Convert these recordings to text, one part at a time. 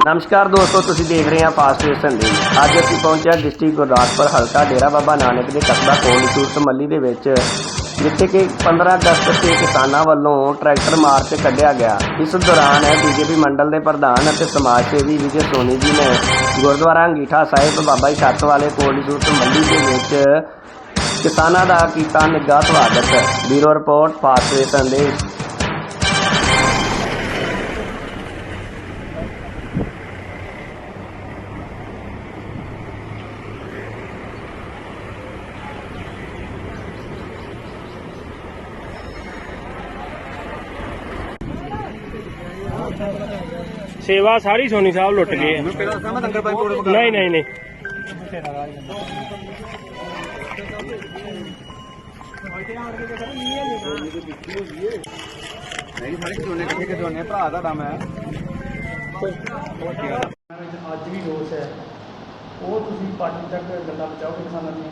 ਨਮਸਕਾਰ ਦੋਸਤੋ, ਤੁਸੀਂ ਦੇਖ ਰਹੇ ਹੋ ਫਾਸਟ ਵੇ ਸੰਦੇਸ਼ ਅੱਜ ਅਸੀਂ ਪਹੁੰਚਿਆ ਡਿਸਟ੍ਰਿਕਟ ਗੁਰਦਾਸਪੁਰ, ਹਲਕਾ ਡੇਰਾ ਬਾਬਾ ਨਾਨਕ ਦੇ ਕਸਬਾ ਕੋਲ ਮੱਲੀ ਦੇ ਵਿੱਚ, ਜਿੱਥੇ ਕਿ 15 ਅਗਸਤ ਤੇ ਕਿਸਾਨਾਂ ਵੱਲੋਂ ਟਰੈਕਟਰ ਮਾਰਚ ਕੱਢਿਆ ਗਿਆ। ਇਸ ਦੌਰਾਨ ਬੀਜੇਪੀ ਮੰਡਲ ਦੇ ਪ੍ਰਧਾਨ ਅਤੇ ਸਮਾਜ ਸੇਵੀ ਵਿਜੇ ਸੋਨੀ ਜੀ ਨੇ ਗੁਰਦੁਆਰਾ ਅੰਗੀਠਾ ਸਾਹਿਬ ਬਾਬਾ ਜੀ ਛੱਤ ਵਾਲੇ ਕੋਲ ਮੱਲੀ ਦੇ ਵਿੱਚ ਕਿਸਾਨਾਂ ਦਾ ਕੀਤਾ ਨਿੱਘਾ ਸਵਾਗਤ। ਬਿਊਰੋ ਰਿਪੋਰਟ ਫਾਸਟ ਵੇ ਸੰਦੇਸ਼ ਸੇਵਾ ਸਾਰੀ ਸੋਨੀ ਸਾਹਿਬ ਲੁੱਟ ਗਏ ਆ। ਨਹੀਂ ਨਹੀਂ ਨਹੀਂ ਨਹੀਂ ਸਾਰੇ ਖਿਡੌਣੇ ਇਕੱਠੇ ਖਿਡੌਣੇ ਭਰਾ ਦਾ ਮੈਂ ਵਿੱਚ ਅੱਜ ਵੀ ਰੋਸ ਹੈ ਉਹ ਤੁਸੀਂ ਪਾਰਟੀ ਤੱਕ ਗੱਲਾਂ ਪਹੁੰਚਾਓਗੇ ਕਿਸਾਨਾਂ ਦੀਆਂ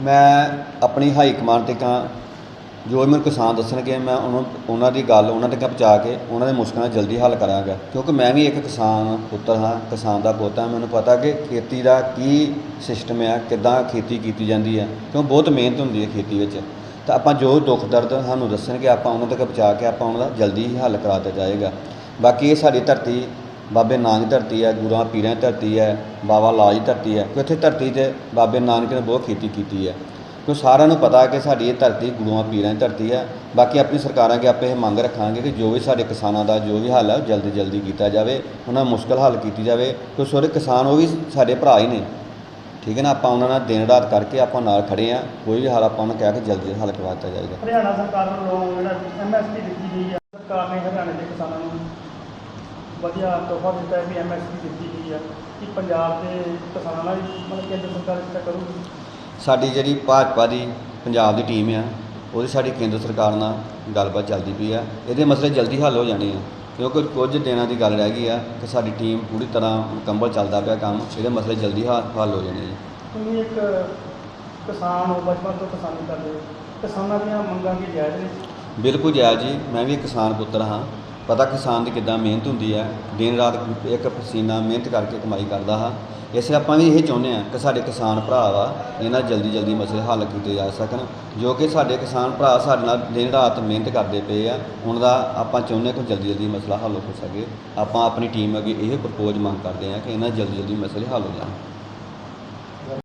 ਮੈਂ ਆਪਣੀ ਹਾਈ ਕਮਾਂਡ ਤੇ ਕਾਂ ਜੋ ਵੀ ਮੈਨੂੰ ਕਿਸਾਨ ਦੱਸਣਗੇ, ਮੈਂ ਉਹਨਾਂ ਉਹਨਾਂ ਦੀ ਗੱਲ, ਉਹਨਾਂ ਤੱਕ ਪਹੁੰਚਾ ਕੇ ਉਹਨਾਂ ਦੇ ਮੁਸ਼ਕਲਾਂ ਦਾ ਜਲਦੀ ਹੱਲ ਕਰਾਂਗਾ। ਕਿਉਂਕਿ ਮੈਂ ਵੀ ਇੱਕ ਕਿਸਾਨ ਪੁੱਤਰ ਹਾਂ, ਕਿਸਾਨ ਦਾ ਪੁੱਤ ਹਾਂ। ਮੈਨੂੰ ਪਤਾ ਕਿ ਖੇਤੀ ਦਾ ਕੀ ਸਿਸਟਮ ਹੈ ਕਿੱਦਾਂ ਖੇਤੀ ਕੀਤੀ ਜਾਂਦੀ ਹੈ ਕਿਉਂ ਬਹੁਤ ਮਿਹਨਤ ਹੁੰਦੀ ਹੈ ਖੇਤੀ ਵਿੱਚ। ਤਾਂ ਆਪਾਂ ਜੋ ਦੁੱਖ ਦਰਦ ਸਾਨੂੰ ਦੱਸਣਗੇ, ਆਪਾਂ ਉਹਨਾਂ ਤੱਕ ਪਹੁੰਚਾ ਕੇ ਆਪਾਂ ਉਹਨਾਂ ਦਾ ਜਲਦੀ ਹੀ ਹੱਲ ਕਰਾ ਦਿੱਤਾ ਜਾਏਗਾ। ਬਾਕੀ ਇਹ ਸਾਡੀ ਧਰਤੀ, ਬਾਬੇ ਨਾਨਕ ਧਰਤੀ ਹੈ ਗੁਰੂਆਂ ਪੀਰਾਂ ਦੀ ਧਰਤੀ ਹੈ ਬਾਬਾ ਲਾਲ ਦੀ ਧਰਤੀ ਹੈ ਕਿ ਉੱਥੇ ਧਰਤੀ ਤੇ ਬਾਬੇ ਨਾਨਕ ਨੇ ਬਹੁਤ ਖੇਤੀ ਕੀਤੀ ਹੈ ਕਿਉਂ ਸਾਰਿਆਂ ਨੂੰ ਪਤਾ ਕਿ ਸਾਡੀ ਇਹ ਧਰਤੀ ਗੁਰੂਆਂ ਪੀਰਾਂ ਦੀ ਧਰਤੀ ਹੈ ਬਾਕੀ ਆਪਣੀ ਸਰਕਾਰਾਂ ਅੱਗੇ ਆਪੇ ਇਹ ਮੰਗ ਰੱਖਾਂਗੇ ਕਿ ਜੋ ਵੀ ਸਾਡੇ ਕਿਸਾਨਾਂ ਦਾ ਜੋ ਵੀ ਹੱਲ ਹੈ ਉਹ ਜਲਦੀ ਜਲਦੀ ਕੀਤਾ ਜਾਵੇ, ਉਹਨਾਂ ਦੀ ਮੁਸ਼ਕਲ ਹੱਲ ਕੀਤੀ ਜਾਵੇ। ਕਿਉਂ ਸਾਰੇ ਕਿਸਾਨ ਉਹ ਵੀ ਸਾਡੇ ਭਰਾ ਹੀ ਨੇ। ਠੀਕ ਹੈ ਨਾ? ਆਪਾਂ ਉਹਨਾਂ ਨਾਲ ਦਿਨ ਰਾਤ ਕਰਕੇ ਆਪਾਂ ਨਾਲ ਖੜੇ ਆ। ਕੋਈ ਵੀ ਹਾਲ ਆਪਾਂ ਉਹਨਾਂ ਕਹਿ ਕੇ ਜਲਦੀ ਹੱਲ ਕਰਵਾ ਦਿੱਤਾ ਜਾਏਗਾ। ਹਰਿਆਣਾ ਸਰਕਾਰ ਵੱਲੋਂ ਜਿਹੜਾ ਐਮਐਸਪੀ ਦਿੱਤੀ ਗਈ ਹੈ ਸਰਕਾਰ ਨੇ ਹਰਿਆਣਾ ਦੇ ਕਿਸਾਨਾਂ ਨੂੰ ਵਧੀਆ ਤੋਹਫਾ ਦਿੱਤਾ ਹੈ ਵੀ ਐਮਐਸਪੀ ਦਿੱਤੀ ਗਈ ਹੈ ਕਿ ਪੰਜਾਬ ਦੇ ਕਿਸਾਨਾਂ ਨਾਲ ਮਤਲਬ ਕੇਂਦਰ ਸਰਕਾਰ ਇਸ ਤਰ੍ਹਾਂ ਕਰੂਗੀ। ਸਾਡੀ ਜਿਹੜੀ ਭਾਜਪਾ ਦੀ ਪੰਜਾਬ ਦੀ ਟੀਮ ਆ ਉਹਦੀ ਸਾਡੀ ਕੇਂਦਰ ਸਰਕਾਰ ਨਾਲ ਗੱਲਬਾਤ ਚੱਲਦੀ ਪਈ ਆ। ਇਹਦੇ ਮਸਲੇ ਜਲਦੀ ਹੱਲ ਹੋ ਜਾਣੇ ਆ ਕਿਉਂਕਿ ਕੁਝ ਦਿਨਾਂ ਦੀ ਗੱਲ ਰਹਿ ਗਈ ਆ ਕਿ ਸਾਡੀ ਟੀਮ ਪੂਰੀ ਤਰ੍ਹਾਂ ਮੁਕੰਮਲ ਚੱਲਦਾ ਪਿਆ ਕੰਮ ਇਹਦੇ ਮਸਲੇ ਜਲਦੀ ਹੱਲ ਹੋ ਜਾਣੇ ਜੀ ਤੁਸੀਂ ਇੱਕ ਕਿਸਾਨ ਹੋ ਬਚਪਨ ਤੋਂ ਕਿਸਾਨੀ ਕਰਦੇ ਹੋ ਕਿਸਾਨਾਂ ਦੀਆਂ ਮੰਗਾਂ ਕੀ ਜਾਇਜ਼ ਨੇ? ਬਿਲਕੁਲ ਜਾਇਜ਼ ਜੀ ਮੈਂ ਵੀ ਕਿਸਾਨ ਪੁੱਤਰ ਹਾਂ। ਪਤਾ ਕਿਸਾਨ ਦੀ ਕਿੱਦਾਂ ਮਿਹਨਤ ਹੁੰਦੀ ਹੈ ਦਿਨ ਰਾਤ ਇੱਕ ਪਸੀਨਾ ਮਿਹਨਤ ਕਰਕੇ ਕਮਾਈ ਕਰਦਾ ਹਾਂ। ਇਸੇ ਆਪਾਂ ਵੀ ਇਹ ਚਾਹੁੰਦੇ ਹਾਂ ਕਿ ਸਾਡੇ ਕਿਸਾਨ ਭਰਾ ਵਾ, ਇਹਨਾਂ ਜਲਦੀ ਜਲਦੀ ਮਸਲੇ ਹੱਲ ਕੀਤੇ ਜਾ ਸਕਣ, ਜੋ ਕਿ ਸਾਡੇ ਕਿਸਾਨ ਭਰਾ ਸਾਡੇ ਨਾਲ ਦਿਨ ਰਾਤ ਮਿਹਨਤ ਕਰਦੇ ਪਏ ਆ ਉਹਨਾਂ ਦਾ ਆਪਾਂ ਚਾਹੁੰਦੇ ਹਾਂ ਕਿ ਜਲਦੀ ਜਲਦੀ ਮਸਲਾ ਹੱਲ ਹੋ ਸਕੇ। ਆਪਾਂ ਆਪਣੀ ਟੀਮ ਅੱਗੇ ਇਹ ਪ੍ਰਪੋਜ਼ ਮੰਗ ਕਰਦੇ ਹਾਂ ਕਿ ਇਹਨਾਂ ਜਲਦੀ ਜਲਦੀ ਮਸਲੇ ਹੱਲ ਹੋ ਜਾਣ।